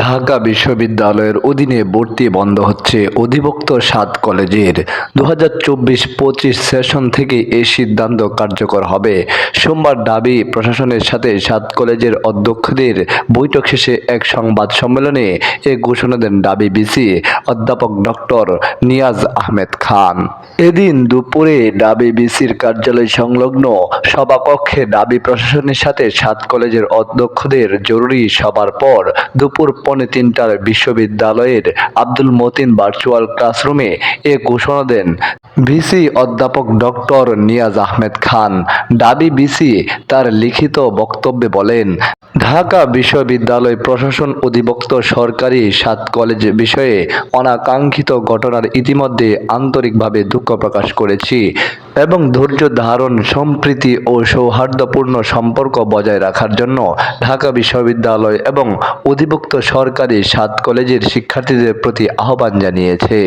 ঢাকা বিশ্ববিদ্যালয়ের অধীনে ভর্তি বন্ধ হচ্ছে অধিভুক্ত সাত কলেজের। দু হাজার চব্বিশ পঁচিশ সেশন থেকে এই সিদ্ধান্ত কার্যকর হবে। সোমবার দাবি প্রশাসনের সাথে সাত কলেজের অধ্যক্ষদের বৈঠক শেষে এক সংবাদ সম্মেলনে এ ঘোষণা দেন ডাবি বিসি অধ্যাপক ডক্টর নিয়াজ আহমেদ খান। এদিন দুপুরে ডাবি বিসির কার্যালয় সংলগ্ন সভাকক্ষে ডাবি প্রশাসনের সাথে সাত কলেজের অধ্যক্ষদের জরুরি সভার পর দুপুর পৌনে তিনটার বিশ্ববিদ্যালয়ের আব্দুল মতিন ভার্চুয়াল ক্লাসরুমে এ ঘোষণা দেন। ভিসি অধ্যাপক ডক্টর নিয়াজ আহমেদ খান। ডাবি বিসি তার লিখিত বক্তব্যে বলেন ঢাকা বিশ্ববিদ্যালয় প্রশাসন অধিভুক্ত সরকারি সাত কলেজ বিষয়ে অনাকাঙ্ক্ষিত ঘটনার ইতিমধ্যে আন্তরিকভাবে দুঃখ প্রকাশ করেছি এবং ধৈর্য ধারণ, সম্প্রীতি ও সৌহার্দ্যপূর্ণ সম্পর্ক বজায় রাখার জন্য ঢাকা বিশ্ববিদ্যালয় এবং অধিভুক্ত সরকারি সাত কলেজের শিক্ষার্থীদের প্রতি আহ্বান জানিয়েছে।